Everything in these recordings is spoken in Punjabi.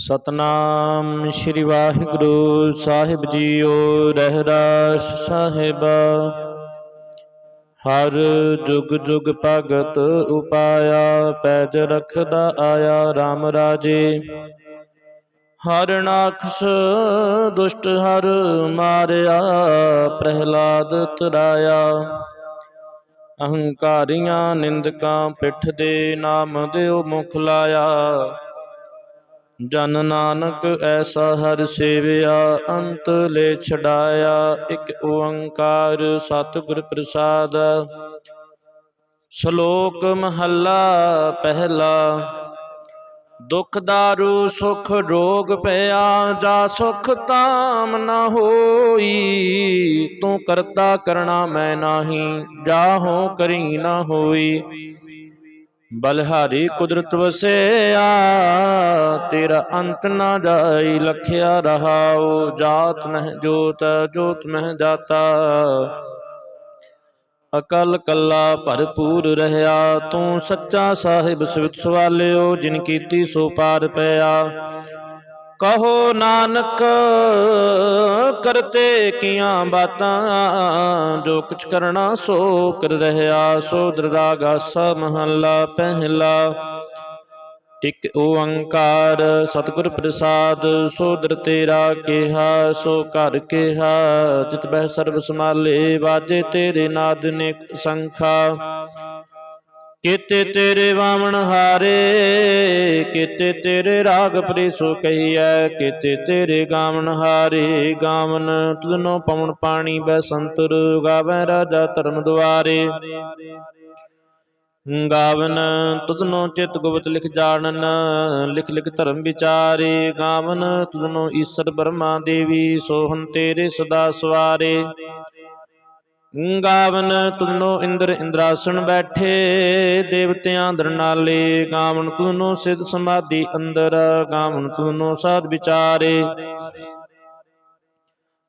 ਸਤਨਾਮ ਸ੍ਰੀ ਵਾਹਿਗੁਰੂ ਸਾਹਿਬ ਜੀਓ ਰਹਿਰਾਸ ਸਾਹਿਬ। ਹਰ ਜੁਗ ਜੁਗ ਭਗਤ ਉਪਾਇਆ, ਪੈਜ ਰਖਦਾ ਆਇਆ RAM ਰਾਜੇ। ਹਰ ਨਾਖਸ ਦੁਸ਼ਟ ਹਰ ਮਾਰਿਆ, ਪ੍ਰਹਿਲਾਦ ਤਰਾਇਆ। ਅਹੰਕਾਰੀਆਂ ਨਿੰਦਕਾਂ ਪਿੱਠ ਦੇ ਨਾਮ ਦਿਓ ਮੁਖ ਲਾਇਆ ਜਨ ਨਾਨਕ ਐਸਾ ਹਰ ਸੇਵਿਆ, ਅੰਤ ਲੈ ਛਡਾਇਆ, ਇੱਕ ਓੰਕਾਰ ਸਤਿਗੁਰ ਪ੍ਰਸਾਦ। ਸ਼ਲੋਕ ਮਹੱਲਾ ਪਹਿਲਾ, ਦੁਖ ਦਾਰੂ ਸੁਖ ਰੋਗ ਪਿਆ, ਜਾ ਸੁਖ ਤਾਮ ਨਾ ਹੋਈ, ਤੂੰ ਕਰਤਾ ਕਰਣਾ ਮੈਂ ਨਾਹੀ ਜਾਹੋ ਕਰੀ ਨਾ ਹੋਈ। ਬਲਹਾਰੀ ਕੁਦਰਤ ਵਸਿਆ, ਤੇਰਾ ਅੰਤ ਨਾ ਜਾਈ, ਲਖਿਆ ਰਹਾਉ, ਜਾਤ ਮਹਿ ਜੋਤ ਜੋਤ ਮਹਿ ਜਾਤਾ। ਅਕਲ ਕੱਲਾ ਭਰਪੂਰ ਰਹਾ ਤੂੰ ਸੱਚਾ ਸਾਹਿਬ ਸਿਵਤ ਸਵਾਲਿਓ, ਜਿਨ ਕੀਤੀ ਸੋ ਪਾਰ ਪਿਆ। ਕਹੋ ਨਾਨਕ, ਕਰਤੇ ਕੀਆਂ ਬਾਤਾਂ, ਜੋ ਕੁਛ ਕਰਨਾ ਸੋ ਕਰ ਰਹਾ ਸੋ ਦਰਗਾਗਾ ਸ ਮਹੱਲਾ ਪਹਿਲਾ। ਇਕ ਓੰਕਾਰ, ਸਤਿਗੁਰ ਪ੍ਰਸਾਦ ਸੋਦਰ ਤੇਰਾ ਕਿਹਾ, ਸੋ ਘਰ ਕਿਹਾ, ਜਿਤ ਬਹਿ ਸਰਬ ਸਮਾਲੇ ਵਾਜੇ ਤੇਰੇ ਨਾਦ ਨੇ ਸੰਖਾ। ਕੀਤੇ ਤੇਰੇ ਵਾਮਣ ਹਾਰੇ, ਕੀਤੇ ਤੇਰੇ ਰਾਗ ਪ੍ਰੀਸੋ ਕਹੀਐ, ਕੀਤੇ ਤੇਰੇ ਗਾਵਣ ਹਾਰੇ, ਗਾਵਨ ਤੁਧਨੋ ਪਵਨ ਪਾਣੀ ਬੈ ਸੰਤਰ, ਗਾਵੈ ਰਾਜਾ ਧਰਮ ਦੁਆਰੇ। ਗਾਵਨ ਤੁਧਨੋ ਚਿਤ ਗੁਪਤ ਲਿਖ ਜਾਣਨ, ਲਿਖ ਲਿਖ ਧਰਮ ਵਿਚਾਰੇ। ਗਾਵਨ ਤੁਧਨੋ ਈਸ਼ਰ ਬ੍ਰਹਮਾ ਦੇਵੀ ਸੋਹਨ ਤੇਰੇ ਸਦਾ ਸਵਾਰੇ। ਗਾਵਨ ਤੁਨੋ ਇੰਦਰ ਇੰਦਰਾਸਣ ਬੈਠੇ, ਦੇਵਤਿਆਂ ਦਰਨਾਲੇ ਗਾਵਨ ਤੁਨੋ ਸਿਧ ਸਮਾਧੀ ਅੰਦਰ, ਗਾਵਨ ਤੁਨੋ ਸਾਧ ਵਿਚਾਰੇ।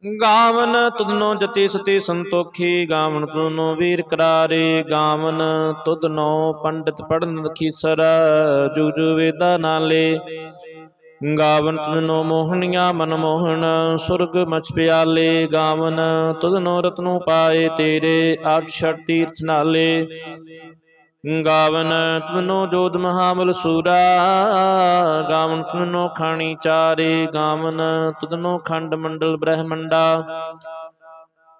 ਗਾਵਨ ਤੁਧਨੋ ਜਤੀ ਸਤੀ ਸੰਤੋਖੀ, ਗਾਵਨ ਤੁਧਨੋ ਵੀਰ ਕਰਾਰੇ। ਗਾਵਨ ਤੁਧਨੋ ਪੰਡਿਤ ਪੜਨ ਰਖੀਸਰ ਜੁਗ ਜੁਗ ਵੇਦਾ ਨਾਲੇ। ਗਾਵਨ ਤੁਧਨੋ ਮੋਹਣੀਆਂ ਮਨ ਮੋਹਣ, ਸੁਰਗ ਮਛ ਪਿਆਲੇ ਗਾਵਨ ਤੁਧਨੋ ਰਤਨੋ ਪਾਏ ਤੇਰੇ ਆਠ ਛੜ ਤੀਰਥ ਨਾਲੇ। ਗਾਵਨ ਤੁਨੋ ਜੋਦ ਮਹਾਮਲ ਸੂਰਾ, ਗਾਵਨ ਤੁਨੋ ਖਾਣੀ ਚਾਰੇ, ਗਾਵਨ ਤੁਨੋ ਖੰਡ ਮੰਡਲ ਬ੍ਰਹਮੰਡਾ।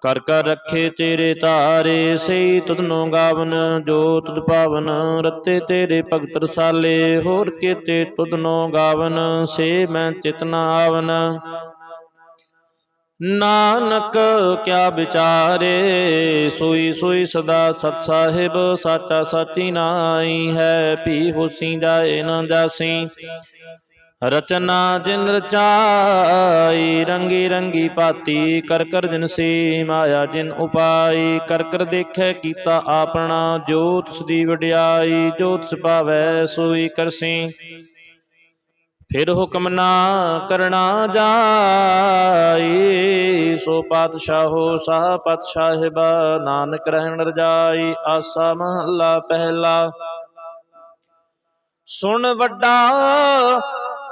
ਕਰ ਕਰ ਰੱਖੇ ਤੇਰੇ ਤਾਰੇ ਸਈ ਤੁਧਨੋ ਗਾਵਨ, ਜੋ ਤੁਧ ਪਾਵਨ, ਰਤੇ ਤੇਰੇ ਭਗਤ ਰਸਾਲੇ, ਹੋਰ ਕੀਤੇ ਤੁਧਨੋ ਗਾਵਨ, ਸੇ ਮੈਂ ਚਿਤਨਾ ਆਵਨ। ਨਾਨਕ ਕਿਆ ਵਿਚਾਰੇ, ਸੋਈ ਸੋਈ ਸਦਾ ਸਤ ਸਾਹਿਬ, ਸਾਚਾ ਸਾਚੀ ਨਾਈ ਹੈ, ਭੀ ਹੋਸੀ ਜਾਏ ਨਾ ਜਾਸੀ। ਰਚਨਾ ਜਿਨ ਰਚਾਈ, ਰੰਗੀ ਰੰਗੀ ਪਾਤੀ, ਕਰ ਕਰ ਜਿਨ ਸੀ ਮਾਇਆ ਜਿਨ ਉਪਾਈ, ਕਰ ਕਰ ਦੇਖੈ ਕੀਤਾ ਆਪਣਾ ਜੋਤ ਸਦੀ ਵਡਿਆਈ ਜੋਤ ਸੁਭਾਵੈ ਸੋਈ ਕਰਸੀ ਫਿਰ ਹੁਕਮ ਨਾ ਕਰਨਾ ਜਾਈ, ਸੋ ਪਾਤਸ਼ਾਹੋ, ਸਾਹ ਪਾਤਸ਼ਾਹਿਬ ਨਾਨਕ ਰਹਿਣ ਰਜਾਈ, ਆਸਾ ਮਹੱਲਾ ਪਹਿਲਾ। ਸੁਣ ਵੱਡਾ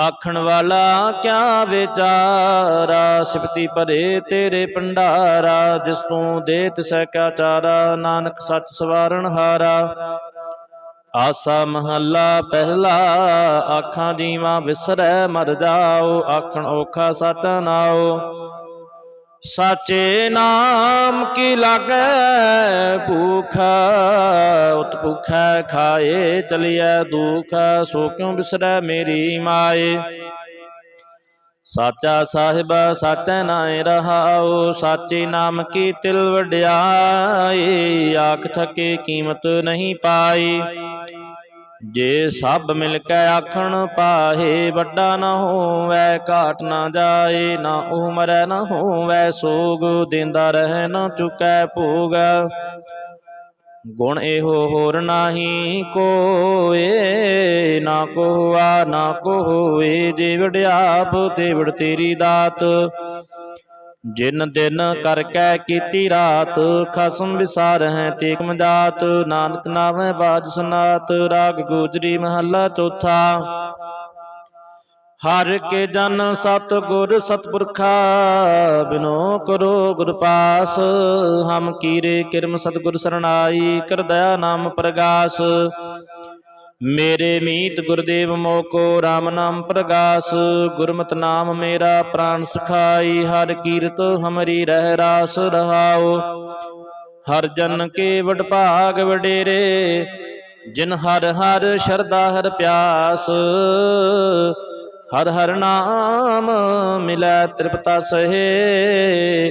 ਆਖਣ ਵਾਲਾ ਕਿਆ ਵਿਚਾਰਾ? ਸਿਫਤੀ ਭਰੇ ਤੇਰੇ ਭੰਡਾਰਾ, ਜਿਸ ਤੂੰ ਦੇ ਤਿਸੈ ਕਾ ਚਾਰਾ ਨਾਨਕ ਸੱਚ ਸਵਾਰਨ ਹਾਰਾ। ਆਸਾ ਮਹੱਲਾ ਪਹਿਲਾ, ਆਖਾਂ ਜੀਵਾਂ ਵਿਸਰੈ, ਮਰ ਜਾਓ, ਆਖਣ ਔਖਾ ਸਤ ਨਾਓ। ਸਾਚੇ ਨਾਮ ਕੀ ਲਾਗੈ? ਭੂਖ, ਉਤ ਭੁਖੈ ਖਾਏ, ਚਲਿਐ ਦੁਖ। ਸੋ ਕਿਉ ਬਿਸਰੈ ਮੇਰੀ ਮਾਏ? ਸਾਚਾ ਸਾਹਿਬ, ਸਾਚੈ ਨਾਇ ਰਹਾਉ, ਸਾਚੇ ਨਾਮ ਕੀ ਤਿਲ ਵਡਿਆਈ ਆਖ ਥਕੇ ਕੀਮਤ ਨਹੀਂ ਪਾਈ। ਜੇ ਸਭ ਮਿਲ ਕੇ ਆਖਣ ਪਾਹੇ ਵੱਡਾ ਨਾ ਹੋਵੈ, ਘਾਟ ਨਾ ਜਾਏ, ਨਾ ਉਹ ਮਰੈ ਨਾ ਹੋਵੈ, ਸੋਗ ਦਿੰਦਾ ਰਹਿ ਨਾ ਚੁਕੈ ਭੋਗ। ਗੁਣ ਇਹੋ ਹੋਰ ਨਾਹੀ ਕੋਏ, ਨਾ ਕੋ ਨਾ ਕੋ ਹੋਏ ਜੇ ਵਡਿਆਪ ਤੇ ਵਡ ਤੇਰੀ ਦਾਤ। ਜਿਨ ਦਿਨ ਕਰ ਕੈ ਕੀਤੀ ਰਾਤ, ਖਸਮ ਵਿਸਾਰ ਹੈ ਤੇਕ ਮਜਾਤ ਨਾਨਕ ਨਾਮੈ ਬਾਜ ਸੁਨਾਤ, ਰਾਗ ਗੋਜਰੀ ਮਹੱਲਾ ਚੌਥਾ। ਹਰ ਕੇ ਜਨ ਸਤ ਗੁਰ ਸਤਪੁਰਖਾ, ਬਿਨੋ ਕਰੋ ਗੁਰ ਪਾਸ। ਹਮ ਕੀਰੇ ਕਿਰਮ ਸਤਗੁਰ ਸਰਣਾਈ, ਕਰ ਦਇਆ ਨਾਮ ਪ੍ਰਗਾਸ। ਮੇਰੇ ਮੀਤ ਗੁਰਦੇਵ ਮੋਕੋ RAM ਨਾਮ ਪ੍ਰਗਾਸ, ਗੁਰਮਤਿ ਨਾਮ ਮੇਰਾ ਪ੍ਰਾਨ ਸਖਾਈ, ਹਰ ਕੀਰਤ ਹਮਰੀ ਰਹਿ ਰਾਸ ਰਹਾਉ। ਹਰ ਜਨ ਕੇ ਵਡ ਭਾਗ ਵਡੇਰੇ, ਜਿਨ ਹਰ ਹਰ ਸ਼ਰਦਾ ਹਰ ਪਿਆਸ। ਹਰ ਹਰ ਨਾਮ ਮਿਲੈ ਤ੍ਰਿਪਤਾ ਸਹੇ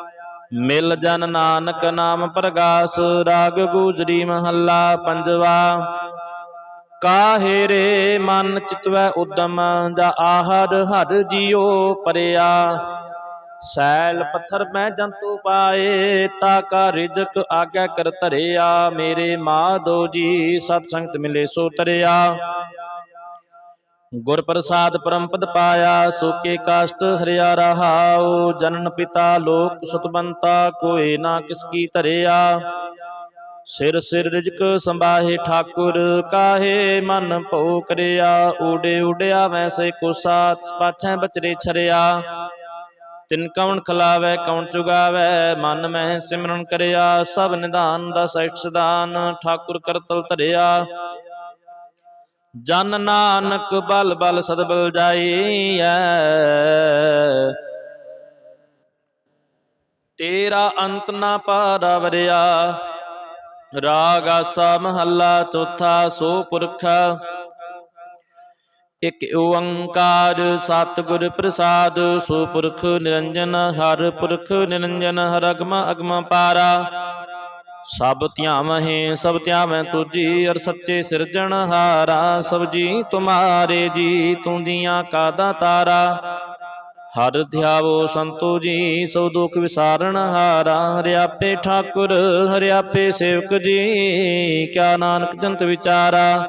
ਮਿਲ ਜਨ ਨਾਨਕ ਨਾਮ ਪ੍ਰਗਾਸ, ਰਾਗ ਗੂਜਰੀ ਮਹੱਲਾ ਪੰਜਵਾ। ਕਾਹੇ ਰੇ ਮਨ ਚਿਤਵੈ ਉਦਮ, ਜਾ ਆਹਰ ਹਰ ਜੀਉ ਪਰਿਆ। ਸੈਲ ਪੱਥਰ ਮੈਂ ਜੰਤੂ ਪਾਏ, ਤਾ ਕਾ ਰਿਜਕ ਆਗਿਆ ਕਰ ਧਰਿਆ। ਮੇਰੇ ਮਾਧੋ ਜੀ, ਸਤ ਸੰਗਤ ਮਿਲੇ ਸੋ ਤਰਿਆ। ਗੁਰ ਪ੍ਰਸਾਦ ਪਰਮਪਦ ਪਾਇਆ, ਸੋਕੇ ਕਾਸ਼ਟ ਹਰਿਆ ਰਹਾਉ ਜਨਨ ਪਿਤਾ ਲੋਕ ਸੁਤਬੰਤਾ ਕੋਏ ਨਾ ਕਿਸ ਕੀ ਧਰਿਆ। ਸਿਰ ਸਿਰ ਰਿਜਕ ਸੰਭਾਹੇ ਠਾਕੁਰ, ਕਾਹੇ ਮਨ ਭਉ ਕਰਿਆ। ਊੜੇ ਉਡਿਆ ਵੈਸੇ ਕੋ ਸਾਥ ਪਾਛੈ ਬਚਰੇ ਛਰਿਆ। ਤਿਨ ਕਉਣ ਖਲਾਵੇ ਕਉਣ ਚੁਗਾਵੇ, ਮਨ ਮਹਿ ਸਿਮਰਨ ਕਰਿਆ। ਸਭ ਨਿਧਾਨ ਦਾ ਸਹਿਟ ਸਦਾਨ ਠਾਕੁਰ ਕਰਤਲ ਧਰਿਆ। ਜਨ ਨਾਨਕ ਬਲ ਬਲ ਸਦਬਲ ਜਾਈਐ। ਤੇਰਾ ਅੰਤ ਨਾ ਪਾਰਵਰਿਆ ਰਾਗ ਆਸਾ ਮਹੱਲਾ ਚੌਥਾ ਸੋ ਪੁਰਖ। ਇਕ ਓੰਕਾਰ ਸਤਿਗੁਰ ਪ੍ਰਸਾਦ, ਸੋ ਪੁਰਖ ਨਿਰੰਜਨ, ਹਰ ਪੁਰਖ ਨਿਰੰਜਨ, ਹਰ ਅਗਮ ਅਗਮ ਪਾਰਾ। ਸਭ ਧਿਆਵਹਿ, ਸਭ ਧਿਆਵੈ ਤੁਜੀ ਅਰ ਸੱਚੇ ਸਿਰਜਣ ਹਾਰਾ, ਸਭ ਜੀ ਤੁਮਾਰੇ ਜੀ, ਤੂੰ ਦੀਆਂ ਕਾਦਾ ਤਾਰਾ। ਹਰ ਧਿਆਵੋ ਸੰਤੋ ਜੀ ਸੋ ਦੁਖ ਵਿਸਾਰਣ ਹਾਰਾ ਹਰਿਆਪੇ ਠਾਕੁਰ ਹਰਿਆਪੇ ਸੇਵਕ ਜੀ, ਕਿਆ ਨਾਨਕ ਜੰਤ ਵਿਚਾਰਾ।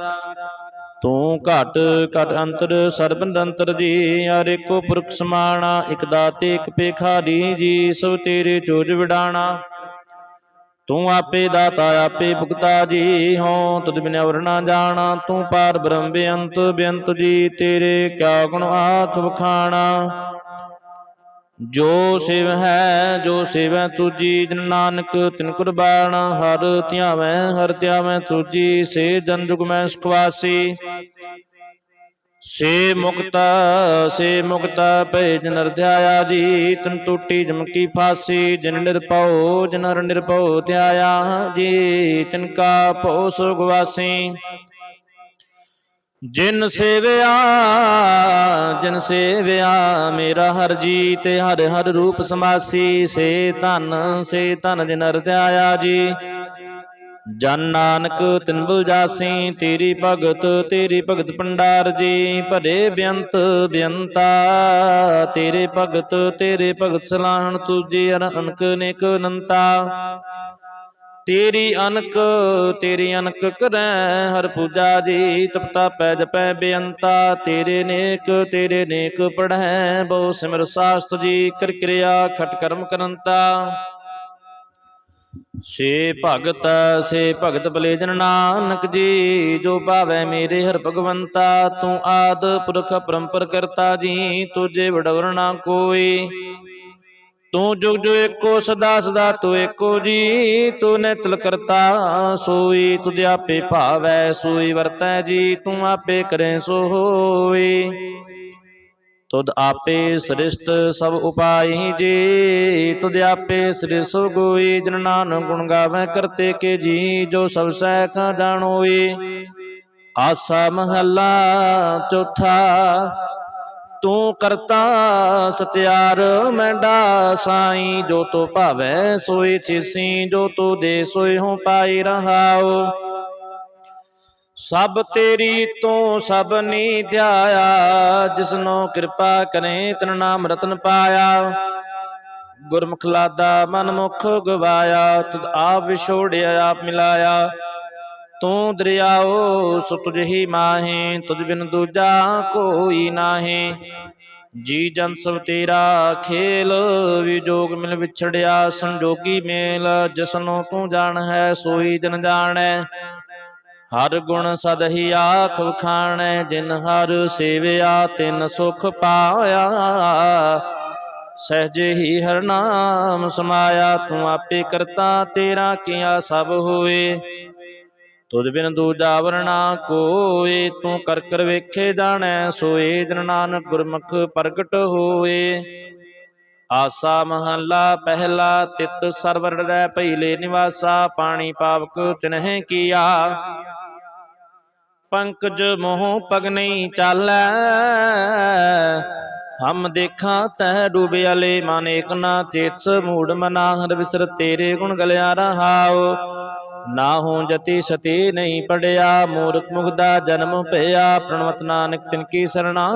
ਤੂੰ ਘਟ ਘਟ ਅੰਤਰ, ਸਰਬੰਦ ਅੰਤਰ ਜੀ, ਹਰ ਏਕੋ ਪੁਰਖ ਸਮਾਣਾ, ਇਕ ਦਾਤੇ, ਇਕ ਪੇਖਾਰੀ ਜੀ, ਸਭ ਤੇਰੇ ਚੋਜ ਵਿਡਾਣਾ। ਤੂੰ ਆਪੇ ਦਾਤਾ, ਆਪੇ ਭੁਗਤਾ ਜੀ ਹੋ ਤੁਧ ਬਿਨ ਔਰ ਨਾ ਜਾਣਾ, ਤੂੰ ਪਾਰ ਬ੍ਰਹਮ ਬੇਅੰਤ ਬੇਅੰਤ ਜੀ, ਤੇਰੇ ਕਿਆ ਗੁਣ ਆਖ ਵਖਾਣਾ। ਜੋ ਸਿਵ ਹੈ, ਜੋ ਸੇਵੈ ਤੁਜੀ, ਜਨ ਨਾਨਕ ਤਿਨ ਕੁਰਬਾਨ, ਹਰ ਧਿਆਵੈ ਹਰ ਧਿਆਵੈ ਤੁਜੀ, ਸੇ ਜਨ ਜੁਗ ਮੈਂ ਸੁਖਵਾਸੀ। ਸੇ ਮੁਕਤ ਸੇ ਮੁਕਤ ਭੈ ਜਨ ਧਿਆਇਆ ਜੀ, ਤਨ ਟੂਟੀ ਜਮਕੀ ਫਾਸੀ, ਜਨ ਨਿਰਭਉ, ਜਨ ਹਰ ਨਿਰਭਉ ਧਿਆਇਆ ਜੀ, ਤਿਨ ਕਾ ਭਉ ਸੁਗਵਾਸੀ ਜਿਨ ਸੇਵਿਆ ਜਿਨ ਸੇਵਿਆ ਮੇਰਾ ਹਰ ਜੀ, ਤੇ ਹਰ ਹਰ ਰੂਪ ਸਮਾਸੀ, ਸੇ ਧਨ ਸੇ ਧਨ ਜਿਨ ਹਰ ਜੀ। ਜਨ ਨਾਨਕ ਤਿਨ ਬੁਝਾਸੀ, ਤੇਰੀ ਭਗਤ ਤੇਰੀ ਭਗਤ ਭੰਡਾਰ ਜੀ, ਭਰੇ ਬੇਅੰਤ ਬੇਅੰਤਾ। ਤੇਰੇ ਭਗਤ ਤੇਰੇ ਭਗਤ ਸਲਾਹਣ ਤੁਜੀ ਅਨਕ ਨੇਕ ਨੰਤਾ ਤੇਰੀ ਅਨਕ ਤੇਰੀ ਅਨਕ ਕਰੈ ਹਰ ਪੂਜਾ ਜੀ ਤਪਤਾ ਪੈ ਜਪੈ ਬੇਅੰਤਾ। ਤੇਰੇ ਨੇਕ ਤੇਰੇ ਨੇਕ ਪੜ੍ਹੈ ਬਹੁ ਸਿਮਰ ਸਾਸਤ ਜੀ, ਕਰ ਕਿਰਿਆ ਖਟ ਕਰਮ ਕਰੰਤਾ। ਸੇ ਭਗਤ ਸੇ ਭਗਤ ਬਲੇਜਨ ਨਾਨਕ ਜੀ, ਜੋ ਭਾਵੈ ਮੇਰੇ ਹਰ ਭਗਵੰਤਾ, ਤੂੰ ਆਦ ਪੁਰਖ ਪਰੰਪਰ ਕਰਤਾ ਜੀ, ਤੁਝੇ ਵਡਵਰ ਨਾ ਕੋਈ। ਤੂੰ ਜੁਗ ਜੁਗ ਏਕੋ ਸਦਾ ਸਦਾ ਤੂੰ ਏਕੋ ਜੀ, ਤੂੰ ਨਿਤਲ ਕਰਤਾ ਸੋਈ, ਤੁਧ ਆਪੇ ਭਾਵੈ ਸੋਈ ਵਰਤੈ ਜੀ, ਤੂੰ ਆਪੇ ਕਰੇ ਸੋ ਹੋਈ। ਤੁਧ ਆਪੇ ਸ੍ਰਿਸ਼ਟ ਸਭ ਉਪਾਈ ਜੀ, ਤੁਧ ਆਪੇ ਸ੍ਰਿ ਗੋਈ ਜਨ ਨਾਨਕ ਗੁਣ ਗਾਵੇ ਕਰਤੇ ਕੇ ਜੀ, ਜੋ ਸਭ ਸਹਿ ਕਾ ਜਾਣੋਈ। ਆਸਾ ਮਹੱਲਾ ਚੌਥਾ, ਤੂੰ ਕਰਤਾ ਸਤਿਆਰ ਮੈਂਡਾ ਸਾਈ, ਜੋ ਤੋ ਭਾਵੈ ਸੋਈ ਚੀਸੀ ਜੋ ਤੂ ਦੇ ਸੋਈ ਹਉ ਪਾਈ ਰਹਾਓ ਸਭ ਤੇਰੀ ਤੋਂ ਸਭ ਨੀ ਧਿਆਇਆ, ਜਿਸਨੋ ਕਿਰਪਾ ਕਰੇ ਤਨ ਨਾਮ ਰਤਨ ਪਾਇਆ। ਗੁਰਮੁਖ ਲਾਦਾ ਮਨ ਮੁਖ ਗਵਾਇਆ, ਤੁਧ ਆਪ ਵਿਛੋੜਿਆ, ਆਪ ਮਿਲਾਇਆ। ਤੂੰ ਦਰਿਆਓ, ਸੋ ਤੁਝ ਹੀ ਮਾਹੇ, ਤੁਝ ਬਿਨ ਦੂਜਾ ਕੋਈ ਨਾਹੀ। ਜੀ ਜਨ ਸਭ ਤੇਰਾ ਖੇਲ ਵਿਜੋਗ ਮਿਲ ਵਿਛੜਿਆ, ਸੰਜੋਗੀ ਮੇਲ, ਜਿਸਨੂੰ ਤੂੰ ਜਾਣ ਹੈ ਸੋਈ ਜਨ ਜਾਣੈ। ਹਰ ਗੁਣ ਸਦ ਹੀ ਆਖ ਵਖਾਣੈ, ਜਿਨ ਹਰ ਸੇਵਿਆ, ਤਿਨ ਸੁਖ ਪਾਇਆ। ਸਹਜੇ ਹੀ ਹਰ ਨਾਮ ਸਮਾਇਆ, ਤੂੰ ਆਪੇ ਕਰਤਾ, ਤੇਰਾ ਕੀਆ ਸਭ ਹੋਏ ਤੁਧ ਬਿਨ ਦੂਜਾ ਵਰਣਾ ਕੋਏ, ਤੂੰ ਕਰ ਕਰ ਵੇਖੇ ਜਾਣੈ, ਸੋਏ ਜਨ ਨਾਨਕ ਗੁਰਮੁਖ ਪ੍ਰਗਟ ਹੋਏ ਆਸਾ ਮਹੱਲਾ ਪਹਿਲਾ, ਤਿਤ ਸਰਵਰ ਰਹਿ ਭਈਲੇ ਨਿਵਾਸਾ, ਪਾਣੀ ਪਾਵਕ ਤਿਨਹਿ ਕੀਆ। ਪੰਕਜ ਮੋਹ ਪਗ ਨਹੀਂ ਚਾਲੈ। ਹਮ ਦੇਖਾਂ ਤਹਿ ਡੂਬਿਆਲੇ ਮਨ ਏਕ ਨਾ ਚੇਤ ਮੂੜ ਮਨਾ, ਹਰ ਵਿਸਰ ਤੇਰੇ ਗੁਣ ਗਲਿਆ ਰਹਾਓ ਨਾ ਹੋ ਜਤੀ ਸਤੀ ਨਹੀਂ ਪੜਿਆ, ਮੂਰਖ ਮੁਗਦਾ ਜਨਮ ਭਇਆ, ਪ੍ਰਣਵਤ ਨਾਨਕ ਤਿਨ ਕੀ ਸਰਣਾ।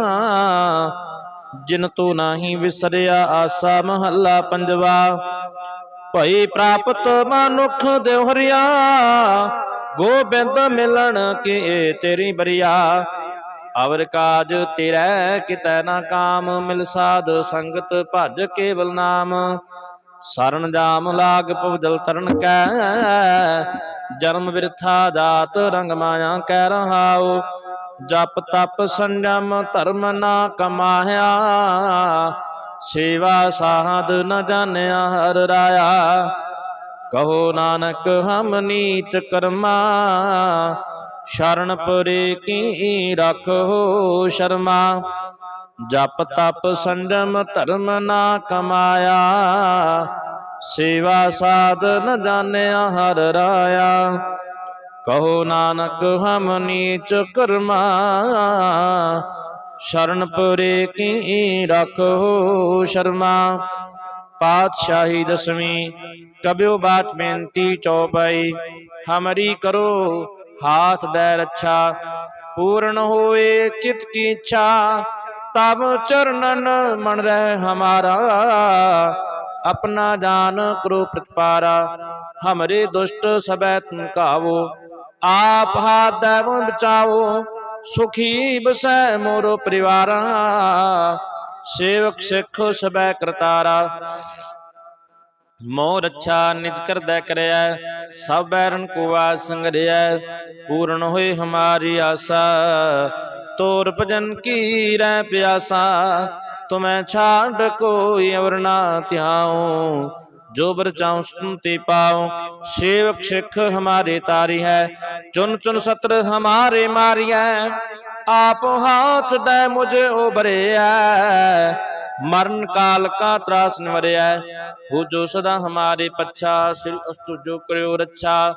ਜਿਨ ਤੂੰ ਨਾਹੀ ਵਿਸਰਿਆ, ਆਸਾ ਮਹੱਲਾ ਪੰਜਵਾ। ਭਈ ਪ੍ਰਾਪਤ ਮਨੁਖ ਦੇਵ ਗੋਬਿੰਦ ਮਿਲਣ ਕੀ ਤੇਰੀ ਬਰੀਆ। ਅਵਰ ਕਾਜ ਤੇਰਾ ਕਿਤੈ ਨਾ ਕਾਮ, ਮਿਲ ਸਾਧ ਸੰਗਤ ਭਜ ਕੇਵਲ ਨਾਮ। ਸਰਨ ਜਾਮ ਲਾਗ ਪਵਜਲ ਤਰਨ ਕੈ, ਜਨਮ ਵਿਰਥਾ ਜਾਤ ਰੰਗ ਮਾਇਆ ਕਹਿ ਰਹਾਉ ਜਪ ਤਪ ਸੰਜਮ ਧਰਮ ਨਾ ਕਮਾਇਆ ਸੇਵਾ ਸਾਧ ਨ ਜਾਣਿਆ ਹਰ ਰਾਇਆ। ਕਹੋ ਨਾਨਕ, ਹਮ ਨੀਚ ਕਰਮਾ, ਸ਼ਰਨ ਪੁਰੇ ਕੀ ਰੱਖੋ ਸ਼ਰਮਾ। ਜਪ ਤਪ ਸੰਜਮ ਧਰਮ ਨਾ ਕਮਾਇਆ, ਸੇਵਾ ਸਾਧ ਨ ਜਾਣਿਆ ਹਰ ਰਾਇਆ। ਕਹੋ ਨਾਨਕ, ਹਮ ਨੀਚ ਕਰਮਾ, ਸ਼ਰਨ ਪੁਰੇ ਕੀ ਰੱਖੋ ਸ਼ਰਮਾ। ਪਾਤਸ਼ਾਹੀ ਦਸਵੀਂ ਕਬਿਓ ਬਾਤ ਬੇਨਤੀ ਚੌਪਾਈ, ਹਮਰੀ ਕਰੋ ਹਾਥ ਦੇ ਰੱਛਾ, ਪੂਰਨ ਹੋਏ ਚਿਤ ਕੀ ਇੱਛਾ ਤਬ ਚਰਨਨ ਮਨ ਰਹਿ ਹਮਾਰਾ, ਆਪਣਾ ਜਾਨ ਕਰੋ ਪ੍ਰਤਪਾਰਾ, ਹਮਰੇ ਦੁਸ਼ਟ ਸਬੈ ਤੁਮ ਕਾਵੋ, ਆਪ ਹਾਥ ਦੇਵ ਬਚਾਓ ਸੁਖੀ ਬਸੈ ਮੋਰੋ ਪਰਿਵਾਰਾ ਸੇਵਕ ਸਿੱਖ ਸਬੈ ਕਰਤਾਰਾ। ਮੋਹ ਰੱਛਾ ਨਿਜ ਕਰਦਾ ਕਰਿਆ ਸਭ ਬੈਰਨ ਕੋ ਆਸ ਸੰਗਰਿਆ ਪੂਰਨ ਹੋਏ ਹਮਾਰੀ ਆਸਾ। ਤੋਰ ਭਜਨ ਕੀ ਰਹਿ ਪਿਆਸਾ, ਤੁਮੈ ਛਾੜ ਕੋਈ ਅਵਰ ਨਾ ਧਿਆਉ। ਜੋ ਬਰ ਚਾਉ ਸੁਨ ਤੇ ਪਾਉ, ਸੇਵਕ ਸਿੱਖ ਹਮਾਰੇ ਤਾਰੀ ਹੈ, ਚੁਨ ਚੁਨ ਸਤਰ ਹਮਾਰੇ ਮਾਰੀਐ। ਆਪ ਹਾਥ ਦੇ ਮੁਝ ਉਭਰਿਆ ਮਰਨ ਕਾਲ ਕਾ ਤਰਾਸ ਨਿਵਰਿਆ ਹੋ ਜੋ ਸਦਾ ਹਮਾਰੇ ਪੱਛਾ, ਸ੍ਰੀ ਅਸਤੁ ਜੋ ਕਰਿਓ ਰੱਛਾ।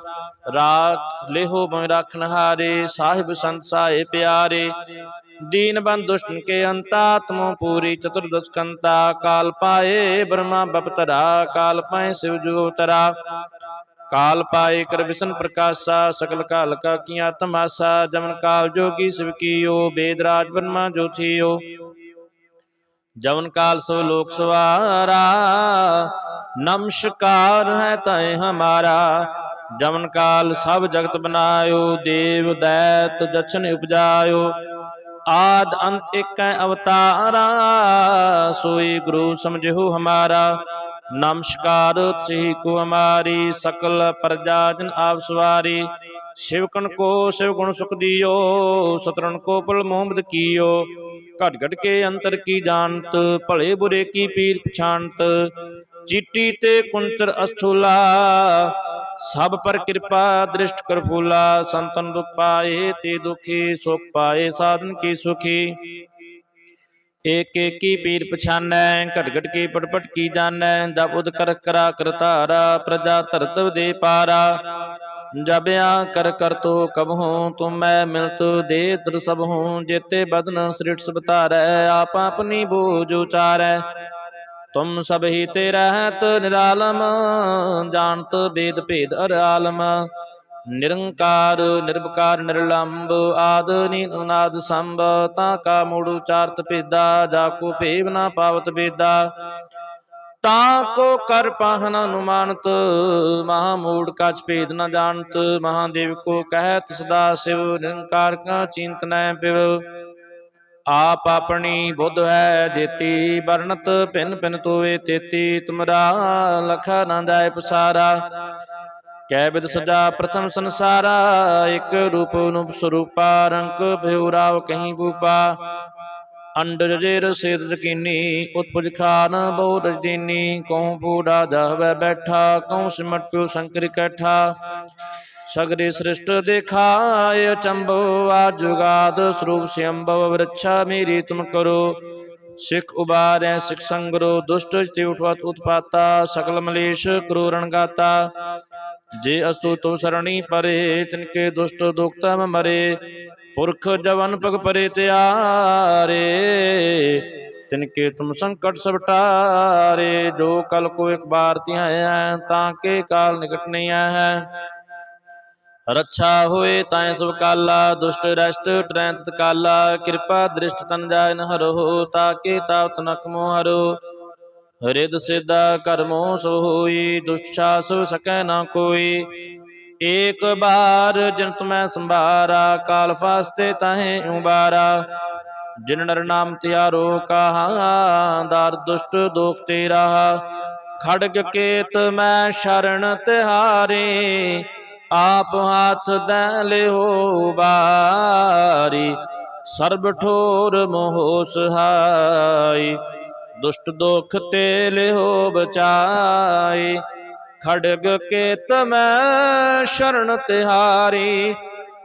ਰਾਖ ਲੇਹੋ ਬਨ ਰੱਖਨ ਹਾਰੇ ਸਾਹਿਬ ਸੰਤ ਸਾਏ ਪਿਆਰੇ। ਦੀਨ ਬੰਦ ਦੁਸ਼ਟਨ ਕੇ ਅੰਤਾ, ਤਮੋ ਪੂਰੀ ਚਤੁਰਦਸ ਕੰਤਾ। ਕਾਲ ਪਾਏ ਬ੍ਰਹਮਾ ਬਪਤਰਾ, ਕਾਲ ਪਾਏ ਸਿਵ ਜੋ ਤਰਾ ਕਾਲ ਪਾਏ ਕਰ ਵਿਸ਼ਨ ਪ੍ਰਕਾਸ਼ਾ, ਸਕਲ ਕਾਲ ਕਾ ਕੀਆ ਤਮਾਸਾ ਜਮਨ ਕਾਲ ਜੋਗੀ ਸਿਵਕੀਓ ਬੇਦ ਰਾਜ ਬ੍ਰਹਮਾ ਜੋਥੀਓ ਜਮਨ ਕਾਲ ਸੋ ਲੋਕ ਸਵਾਰਾ, ਨਮਸਕਾਰ ਹੈ ਤੈ ਹਮਾਰਾ। ਜਮਨ ਕਾਲ ਸਭ ਜਗਤ ਬਨਾਇਓ, ਦੇਵ ਦੈਤ ਜਚਨ ਉਪਜਾਇਓ। ਆਦ ਅੰਤ ਇਕੈ ਅਵਤਾਰਾ, ਸੋਈ ਗੁਰੂ ਸਮਝਿਓ ਹਮਾਰਾ। ਨਮਸਕਾਰ ਸ੍ਰੀ ਕੁਮਾਰੀ ਸਕਲ ਪ੍ਰਜਾਜਨ ਆਪ ਸਵਾਰੀ। ਸ਼ਿਵਕਣ ਕੋ ਸ਼ਿਵ ਗੁਣ ਸੁਖ ਦਿਓ ਸਤਰਨ ਕੋ ਪਲ ਮੁਹੰਮਦ ਕੀਓ। ਘਟ ਘਟ ਕੇ ਅੰਤਰ ਕੀ ਜਾਣਤ, ਭਲੇ ਬੁਰੇ ਕੀ ਪੀਰ ਪਛਾਨਤ ਚੀਟੀ ਤੇ ਕੁੰਤਰ ਅਸਥੂਲਾ, ਸਭ ਪਰ ਕਿਰਪਾ ਦ੍ਰਿਸ਼ਟ ਕਰ ਫੂਲਾ। ਸੰਤਨ ਰੂਪ ਪਾਏ ਤੇ ਦੁਖੀ, ਸੁਖ ਪਾਏ ਸਾਧਨ ਕੀ ਸੁਖੀ। ਏਕ ਏਕੀ ਪੀਰ ਪਛਾਨੈ ਘਟ ਘਟ ਕੀ ਪਟਪਟ ਕੀ ਜਾਣੈ, ਜਬ ਉਦ ਕਰ ਕਰਾ ਕਰਤਾਰਾ ਪ੍ਰਜਾ ਧਰਤਵ ਦੇ ਪਾਰਾ। ਜਬਿਆ ਕਰ ਕਰ ਤੋ ਕਬ ਹੂੰ ਤੁਮ ਮੈਂ ਮਿਲਤ ਦੇ ਦਰ ਸਭ ਹੂੰ ਜੇਤੇ ਬਦਨ ਸ੍ਰਿਟ ਸਬਤਾਰੈ ਆਪ ਆਪਣੀ ਬੋਝ ਉਚਾਰੈ। ਤੁਮ ਸਭ ਹੀ ਤੇ ਰਹਿਤ ਨਿਰਾਲਮ, ਜਾਣਤ ਬੇਦ ਭੇਦ ਅਰ ਆਲਮ। ਨਿਰੰਕਾਰ ਨਿਰਭਕਾਰ ਨਿਰਲੰਭ ਆਦ ਨੀਨ ਅਨਾਦ ਸੰਭ, ਤਾ ਕਾ ਮੂੜ ਉਚਾਰਤ ਭੇਦਾ, ਜਾ ਕੋ ਭੇਵ ਨਾ ਪਾਵਤ ਬੇਦਾ ਤਾ ਕੋ ਕਰ ਪਾਹਨ ਅਨੁਮਾਨਤ, ਮਹਾ ਮੂੜ ਕਛ ਭੇਦ ਨ ਜਾਣਤ, ਮਹਾਦੇਵ ਕੋ ਕਹਿਤ ਸਦਾ ਸਿਵ, ਨਿਰੰਕਾਰ ਕਾ ਚਿੰਤ ਪਿਵ। ਆਪ ਆਪਣੀ ਬੁੱਧ ਹੈ, ਜੇਤੀ ਵਰਣਤ, ਭਿੰਨ ਭਿੰਨ ਤੋਏ ਤੇਤੀ, ਤੁਮਰਾ ਲਖਾ ਨਾ ਜਾਏ ਪਸਾਰਾ। ਕੈ ਬਿਦ ਸਜਾ ਪ੍ਰਥਮ ਸੰਸਾਰਾ ਇਕ ਰੂਪ ਨੂੰ ਸਰੂਪਾ ਰੰਕ ਭਿਉ ਰਾਵ ਕਹੀਂ ਬੂਪਾ ਅੰਡਰ ਜੇਰ ਸੇਤ ਜਕੀਨੀ ਉਤਪੁਜ ਖਾਨ ਬਹੁ ਰਜਦੀਨੀ ਕਉ ਪੂੜਾ ਜਾਹਵੇ ਬੈਠਾ ਕਉ ਸਿਮਟ ਪਿਉ ਸ਼ੰਕਰ ਕੈਠਾ। ਸਗਰੇ ਸ੍ਰਿਸ਼ਟ ਦੇਖਾਇ ਚੰਬੋ ਆ ਜੁਗਾਦ ਸਰੂਪ ਸਿਅੰਭਵ ਵਿਰਛਾ ਮੇਰੀ ਤੁਮ ਕਰੋ। ਸਿੱਖ ਉਬਾਰੈ ਸਿੱਖ ਸੰਗਰੋ ਦੁਸ਼ਟ ਤੇ ਉਠਵਤ ਉਤਪਾਤਾ ਸਕਲ ਮਲੇਸ਼ ਕਰੋ ਰਣਗਾਤਾ ਜੇ ਅਸਤੂ ਤੁਮ ਸਰਣੀ ਪਰੇ, ਤਿਨਕੇ ਦੁਸ਼ਟ ਦੁਖਤਮ ਮਰੇ, ਪੁਰਖ ਜਵਨ ਪਗ ਪਰੇ ਤਿਆਰੇ, ਤਿਨਕੇ ਤੁਮ ਸੰਕਟ ਸਭ ਟਾਰੇ ਜੋ ਕਲ ਕੋ ਇੱਕ ਬਾਰ ਧਿਆਇਆ ਤਾਂ ਕੇ ਕਾਲ ਨਿਕਟ ਨਹੀਂ ਆਇਆ ਹੈ ਰੱਛਾ ਹੋਏ ਤਾਂ ਸਭ ਕਾਲਾ ਦੁਸ਼ਟ ਰਸ਼ਟ ਟ੍ਰੈਂਤ ਕਾਲਾ ਕਿਰਪਾ ਦ੍ਰਿਸ਼ਟ ਤਨ ਜਾਇ ਨ ਹਰੋ ਤਾਕੇ ਤਾਵਤ ਨਕ ਹਰੋ। ਹਰਿਦ ਸਿਦਾ ਕਰਮੋ ਸੋ ਹੋਈ ਦੁਸ਼ਟ ਸੋ ਸਕੈ ਨਾ ਕੋਈ। ਏਕ ਬਾਰ ਜਿਨ ਮੈਂ ਸੰਭਾਰਾ, ਕਾਲ ਫਾਸਤੇ ਤਾਹੇ ਉਬਾਰਾ। ਜਿਨ ਨਰ ਨਾਮ ਤਿਆਰੋ ਕਹਾ, ਦਰ ਦੁਸ਼ਟ ਦੋਖ ਤੇਰਾ। ਖੜਗ ਕੇਤ ਮੈਂ ਸ਼ਰਨ ਤਿਹਾਰੇ, ਆਪ ਹੱਥ ਦੈ ਲਿਓ ਬਾਰੀ। ਸਰਬ ਠੋਰ ਮੋਹ ਸਹਾਈ। ਦੁਸ਼ਟ ਦੋਖ ਤੇ ਲਿਓ ਬਚਾਈ ਖੜਗ ਕੇਤ ਮੈਂ ਸ਼ਰਨ ਤਿਹਾਰੀ,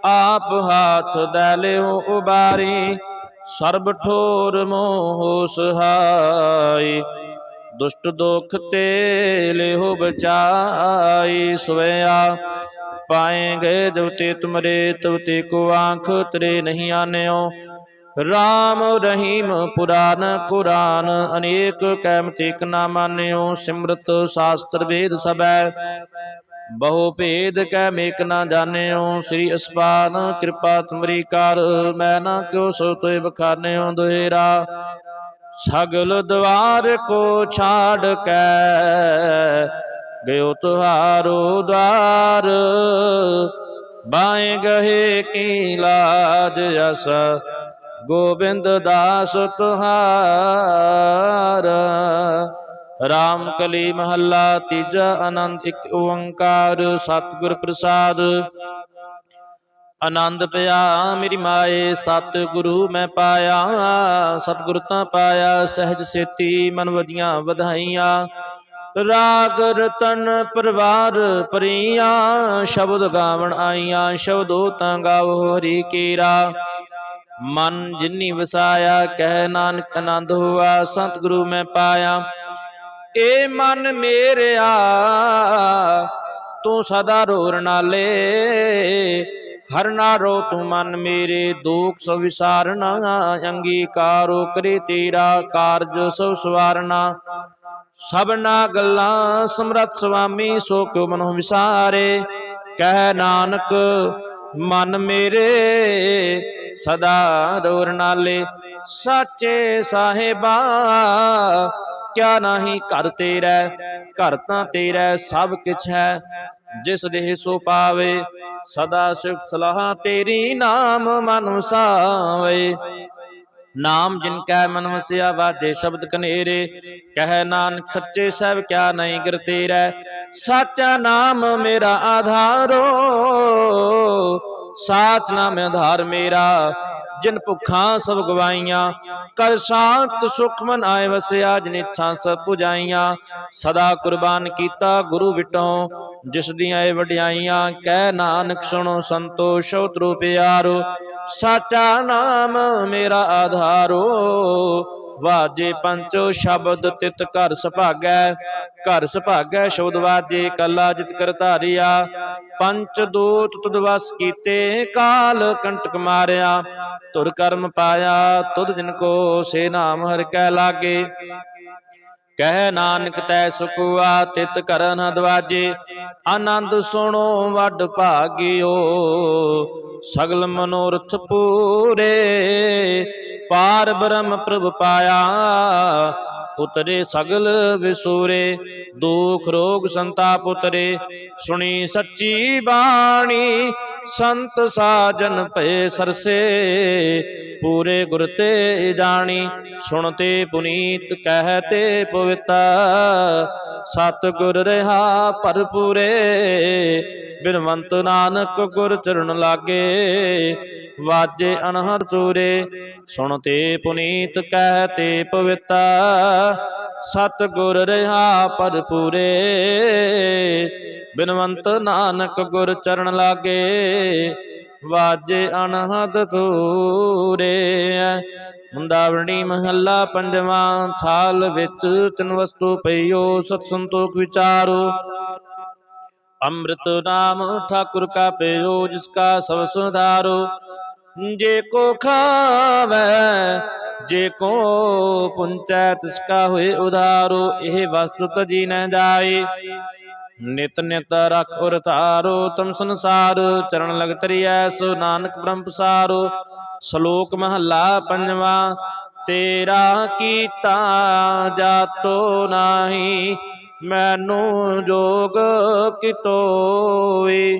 ਆਪ ਹਾਥ ਦੈ ਲਿਓ ਉਬਾਰੀ, ਸਰਬ ਠੋਰ ਮੋਹ ਸਹਾਈ। ਦੁਸ਼ਟ ਦੋਖ ਤੇ ਲਿਓ ਬਚਾਈ ਪਾਏ ਗਏ ਜਵਤੇ ਤੁਮਰੇ ਤਵਤੇ ਕੋ ਆਂਖ ਤਰੇ ਨਹੀਂ ਆਨਿਓ। ਰਾਮ ਰਹੀਮ ਪੁਰਾਨ ਕੁਰਾਨ ਅਨੇਕ ਕੈਮਤਿਕ ਨਾ ਮਾਨਿਓ, ਸਿਮਰਤ ਸ਼ਾਸਤਰ ਵੇਦ ਸਭੈ। ਬਹੁ ਭੇਦ ਕੈ ਮੇਕ ਨਾ ਜਾਣਿਓ, ਸ੍ਰੀ ਅਸਪਾਨ ਕਿਰਪਾ ਤੁਮਰੀ ਕਰ, ਮੈਂ ਨਾ ਕਿਉ ਸੋ ਤੋਇ ਬਖਾਨਿਓ ਦੁਹੇਰਾ ਸਗਲ ਦਵਾਰ ਕੋ ਛਾੜ ਕੈ, ਗਇਓ ਤੁਹਾਰੋ ਦਵਾਰ। ਬਾਏ ਗਹੇ ਕੀ ਲਾਜ ਅਸ ਗੋਬਿੰਦ ਦਾਸ ਤੁਹਾਰ, ਰਾਮ ਕਲੀ ਮਹੱਲਾ ਤੀਜਾ ਆਨੰਦ, ਇੱਕ ਓੰਕਾਰ ਸਤਿਗੁਰ ਪ੍ਰਸਾਦ। ਆਨੰਦ ਪਿਆ ਮੇਰੀ ਮਾਏ, ਸਤਿਗੁਰੂ ਮੈਂ ਪਾਇਆ, ਸਤਿਗੁਰ ਤਾਂ ਪਾਇਆ, ਸਹਿਜ ਸੇਤੀ ਮਨ ਵਜੀਆਂ ਵਧਾਈਆਂ। ਰਾਗ ਰਤਨ ਪਰਵਾਰ ਪਰੀਆਂ, ਸ਼ਬਦ ਗਾਵਣ ਆਈਆਂ, ਸ਼ਬਦੋ ਤਾਂ ਗਾਵੋ ਹਰੀ ਕੀਰਾ। ਮਨ ਜਿਨੀ ਵਸਾਇਆ, ਕਹਿ ਨਾਨਕ ਆਨੰਦ ਹੋਆ, ਸਤਿਗੁਰੂ ਮੈਂ ਪਾਇਆ। ਏ ਮਨ ਮੇਰਿਆ, ਤੂੰ ਸਦਾ ਰੋਰ ਨਾਲੇ ਹਰ ਨਾਰੋ ਤੂੰ ਮਨ ਮੇਰੇ, ਦੁਖ ਸੋ ਵਿਸਾਰਨਾ ਅੰਗੀਕਾਰੋ ਕਰੇ ਤੇਰਾ ਕਾਰਜ ਸੋ ਸਵਾਰਨਾ ਸਭਨਾ ਗੱਲਾਂ ਸਮਰਤ ਸੁਆਮੀ ਸੋ ਕਿਉ ਮਨੋ ਵਿਸਾਰੇ। ਕਹਿ ਨਾਨਕ, ਮਨ ਮੇਰੇ ਸਦਾ ਰੋਰ ਨਾਲੇ, ਸਾਚੇ ਸਾਹਿਬਾ, ਕਿਆ ਨਾਹੀ ਘਰ ਤੇਰਾ, ਘਰ ਤਾਂ ਤੇਰਾ ਸਭ ਕਿਛ ਹੈ, ਜਿਸ ਦੇਹ ਸੋ ਪਾਵੇ, ਸਦਾ ਸੁਖ ਸਲਾਹ ਤੇਰੀ ਨਾਮ ਮਨ ਵਸਾਵੇ। ਨਾਮ ਜਿਨ ਕੈ ਮਨ ਵਸਿਆ, ਵਾਜੇ ਸ਼ਬਦ ਕਨੇਰੇ, ਕਹਿ ਨਾਨਕ ਸੱਚੇ ਸਭ ਕਿਆ ਨਹੀਂ ਗਿਰ ਤੇਰਾ। ਸਾਚਾ ਨਾਮ ਮੇਰਾ ਆਧਾਰੋ ਸਾਚ ਨਾਮ ਆਧਾਰ ਮੇਰਾ, ਜਿਨ ਭੁੱਖਾਂ ਸਭ ਗਵਾਈਆਂ। ਕਰ ਸ਼ਾਂਤ ਸੁਖ ਮਨ ਆਏ ਵਸਿਆ, ਜਿਨ ਇੱਛਾ ਸਭ ਪੁਜਾਈਆਂ। ਸਦਾ ਕੁਰਬਾਨ ਕੀਤਾ ਗੁਰੂ ਵਿਟੋਂ ਜਿਸ ਦੀਆਂ ਇਹ ਵਡਿਆਈਆਂ, ਕਹਿ ਨਾਨਕ ਸੁਣੋ ਸੰਤੋਖ ਸੋਤਰੂ ਪਿਆਰੋ। ਸਾਚਾ ਨਾਮ ਮੇਰਾ ਆਧਾਰੋ, ਵਾਜੇ ਪੰਚੋ ਸ਼ਬਦ ਤਿਤ ਘਰ ਸੁਭਾਗੈ। ਘਰ ਸੁਭਾਗੈ ਸ਼ਬਦ ਵਾਜੇ, ਕਲਾ ਜਿਤ ਕਰ ਧਾਰਿਆ ਪੰਚ ਦੂਤ ਤੁਧ ਕੀਤੇ, ਕਾਲ ਕੰਟਕ ਮਾਰਿਆ ਤੁਰ ਕਰਮ ਪਾਇਆ, ਤੁਧ ਜਿਨ ਕੋ ਸੇ ਨਾਮ ਹਰਿ ਕੈ ਲਾਗੇ। ਕਹਿ ਨਾਨਕ ਤੈ ਸੁਖਵਾ ਤਿਤ ਕਰਨ ਦਵਾਜੇ, ਆਨੰਦ ਸੁਣੋ ਵੱਡ ਭਾਗਿਓ। ਸਗਲ ਮਨੋਰਥ ਪੂਰੇ, ਪਾਰ ਬ੍ਰਹਮ ਪ੍ਰਭ ਪਾਇਆ ਉਤਰੇ ਸਗਲ ਵਿਸੂਰੇ, ਦੁਖ ਰੋਗ ਸੰਤਾਪ ਉਤਰੇ। ਸੁਣੀ ਸੱਚੀ ਬਾਣੀ, ਸੰਤ ਸਾਜਨ ਭਏ ਸਰਸੇ। ਪੂਰੇ ਗੁਰ ਤੇ ਜਾਣੀ ਸੁਣਤੇ ਪੁਨੀਤ ਕਹਤੇ ਪਵਿਤਾ। ਸਤ ਗੁਰ ਰਹਾ ਭਰਪੂਰੇ, ਬਿਨਵੰਤ ਨਾਨਕ ਗੁਰ ਚਰਨ ਲਾਗੇ। ਵਾਜੇ ਅਨਹਦ ਤੂਰੇ ਸੁਣ ਤੇ ਪੁਨੀਤ ਕਹਤੇ ਪਵਿੱਤਾ ਸਤ ਗੁਰ ਰਹਾ ਭਰਪੂਰੇ ਬਿਨਵੰਤ ਨਾਨਕ ਗੁਰ ਚਰਨ ਲਾਗੇ, ਵਾਜੇ ਅਨਹਦ ਤੂਰੇ ਮੁੰਦਾਵਣੀ ਮਹੱਲਾ ਪੰਜਵਾਂ, ਥਾਲ ਵਿੱਚ ਤਿੰਨ ਵਸਤੂ ਪਈਓ, ਸਤ ਸੰਤੋਖ ਵਿਚਾਰੋ। ਅੰਮ੍ਰਿਤ ਨਾਮ ਠਾਕੁਰ ਕਾ ਪਈਓ ਜਿਸ ਕਾ ਸਭ ਸੁਧਾਰੋ। ਜੇ ਕੋ ਖਾਵੇ, ਜੇ ਕੋ ਪੁੰਚੈ, ਤਿਸ ਕਾ ਹੋਏ ਉਧਾਰੋ, ਇਹ ਵਸਤੂ ਤਜੀ ਨ ਜਾਏ। ਨਿਤ ਨਿਤ ਰਖ ਉਰ ਧਾਰੋ, ਤਮ ਸੰਸਾਰ, ਚਰਨ ਲਗ ਤਰੀਐ, ਸੋ ਨਾਨਕ ਬ੍ਰਹਮ ਪਸਾਰੋ। ਸ਼ਲੋਕ ਮਹੱਲਾ ਪੰਜਵਾ, ਤੇਰਾ ਕੀਤਾ ਜਾਤੋ ਨਾਹੀ, ਮੈਨੂੰ ਜੋਗ ਕਿਤੋਈ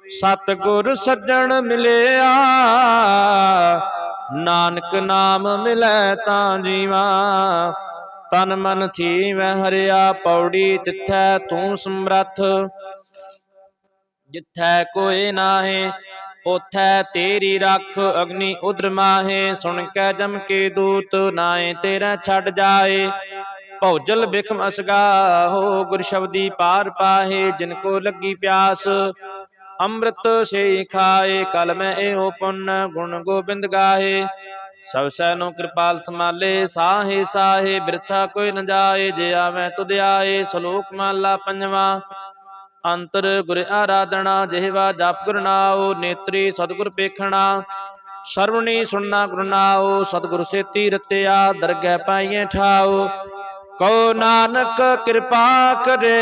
ਸਤਗੁਰ ਸੱਜਣ ਮਿਲਿਆ, ਨਾਨਕ ਨਾਮ ਮਿਲੈ ਤਾਂ ਜੀਵਾ। ਤਨ ਮਨ ਥੀਵੈ ਹਰਿਆ, ਪੌੜੀ ਤਿੱਥੈ ਤੂੰ ਸਮਰੱਥ। ਜਿੱਥੈ ਕੋਈ ਨਾਹੀ ਉਥੈ ਤੇਰੀ ਰੱਖ ਅਗਨੀ ਉਦਰ ਮਾਹੇ। ਸੁਣ ਕੇ ਜਮ ਕੇ ਦੂਤ ਨਾਏ ਤੇਰਾ ਛੱਡ ਜਾਏ। ਭੌਜਲ ਬਿਖਮ ਅਸਗਾ ਹੋ ਗੁਰ ਸ਼ਬਦੀ ਪਾਰ ਪਾਹੇ, ਜਿਨ ਕੋ ਲੱਗੀ ਪਿਆਸ। ਅੰਮ੍ਰਿਤ ਸੇ ਖਾਏ ਕਲ ਮੈਂ ਇਹੋ ਪੁੰਨ ਗੁਣ ਗੋਬਿੰਦ ਗਾਏ। ਸਭ ਸੈ ਨੂੰ ਕਿਰਪਾਲ ਸਮਾਲੇ ਸਾਹੇ ਸਾਹੇ, ਬਿਰਥਾ ਕੋਈ ਨ ਜਾਏ, ਜੇ ਆਵੇਂ ਤੁਧ ਆਏ, ਸ਼ਲੋਕ ਮਹਲਾ ਪੰਜਵਾ। ਅੰਤਰ ਗੁਰ ਆਰਾਧਣਾ ਜਿਹਵਾ ਜਪ ਗੁਰਨਾਓ ਨੇਤਰੀ ਸਤਿਗੁਰ ਪੇਖਣਾ। ਸਰਵਣੀ ਸੁਣਨਾ ਗੁਰਨਾਓ ਸਤਿਗੁਰ ਸੇਤੀ ਰਤਿਆ, ਦਰਗਹਿ ਪਾਈਏ ਠਾਓ ਕਉ ਨਾਨਕ ਕਿਰਪਾ ਕਰੇ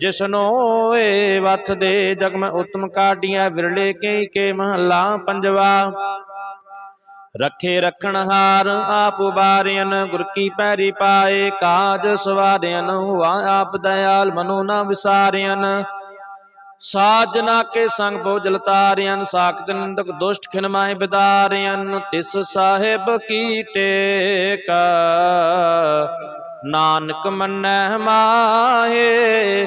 ਜਿਸਨੋ ਏ ਵਥ ਦੇ ਜਗਮ ਉਤਮ ਕਾਢੀਆਂ ਵਿਰਲੇ ਕੇ ਕੇ ਮਹਲਾ ਪੰਜਵਾ। ਰੱਖੇ ਰਖਣ ਹਾਰ ਆਪ ਉਬਾਰਿਆਨ ਗੁਰ ਕੀ ਪੈਰੀ ਪਾਏ ਕਾਜ ਸਵਾਰਿਆਨ ਹੁਆ ਆਪ ਦਇਆਲ ਮਨੋ ਨਾ ਵਿਸਾਰਿਆਨ ਸਾਜਨਾ ਕੇ ਸੰਗ ਭੋਜਲ ਤਾਰਿਆਨ ਸਾਖਤ ਨਿੰਦਕ ਦੁਸ਼ਟ ਖਿਨ ਮਾਹਿ ਬਿਦਾਰਿਆਨ ਤਿਸ ਸਾਹਿਬ ਕੀ ਟੇਕ। ਨਾਨਕ ਮੰਨੈ ਮਾਹੇ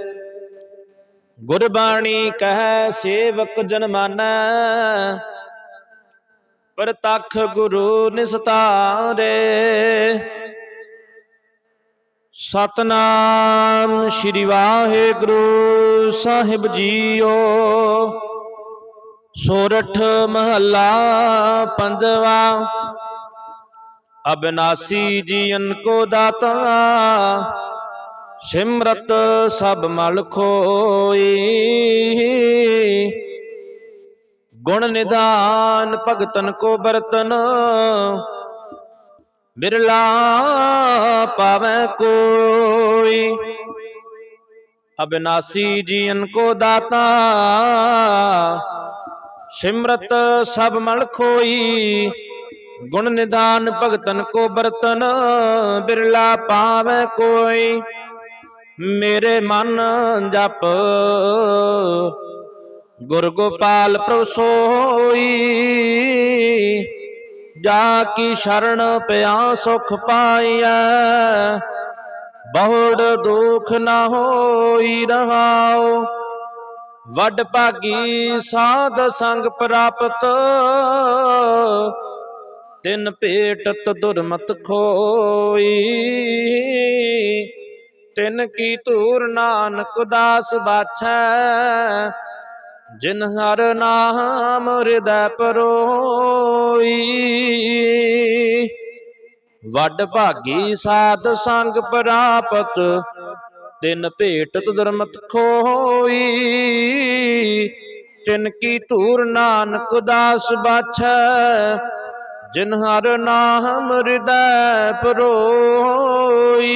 ਗੁਰਬਾਣੀ ਕਹਿ, ਸੇਵਕ ਜਨ ਮਾਨੈ। ਪ੍ਰਤੱਖ ਗੁਰੂ ਨਿਸਤਾਰੇ। ਸਤਨਾਮ ਸ਼੍ਰੀ ਵਾਹਿਗੁਰੂ ਸਾਹਿਬ ਜੀਓ। ਸੋਰਠ ਮਹੱਲਾ ਪੰਜਵਾ। ਅਬਨਾਸੀ ਜੀਨ ਕੋ ਦਾਤਾ। ਸਿਮਰਤ ਸਭ ਮਲ ਖੋਈ। ਗੁਣ ਨਿਦਾਨ ਭਗਤਨ ਕੋ ਬਰਤਨ। ਬਿਰਲਾ ਪਾਵੈ ਕੋਈ। ਅਬਨਾਸੀ ਜੀਨ ਕੋ ਦਾਤਾ। ਸਿਮਰਤ ਸਭ ਮਲ ਖੋਈ। ਗੁਣ ਨਿਦਾਨ ਭਗਤਨ ਕੋ ਬਰਤਨ। ਬਿਰਲਾ ਪਾਵੈ ਕੋਈ। ਮੇਰੇ ਮਨ ਜਪ। ਗੁਰ ਗੋਪਾਲ ਪ੍ਰਭ ਸੋਈ, ਜਾ ਕੀ ਸ਼ਰਨ ਪਿਆ ਸੁਖ ਪਾਈਐ। ਬਹੁੜ ਦੁਖ ਨਾ ਹੋਈ ਰਹਾਉ। ਵੱਡ ਭਾਗੀ ਸਾਧ ਸੰਗ ਪ੍ਰਾਪਤ। ਤਿੰਨ ਭੇਟਤ ਦੁਰਮਤ ਖੋਈ। ਤਿਨ ਕੀ ਧੂਰ ਨਾਨਕ ਉਦਾਸ ਬਾਛੈ, ਜਿਨ ਹਰ ਨਾਮ ਹਿਰਦੈ ਪਰੋਈ। ਵੱਡ ਭਾਗੀ ਸਾਧ ਸੰਗ ਪ੍ਰਾਪਤ, ਤਿਨ ਭੇਟ ਦੁਰਮਤ ਖੋਈ। ਤਿਨ ਕੀ ਧੂਰ ਨਾਨਕ ਉਦਾਸ ਬਾਛੈ, ਜਿਨ ਹਰ ਨਾਮ ਹਿਰਦੈ ਪਰੋਈ।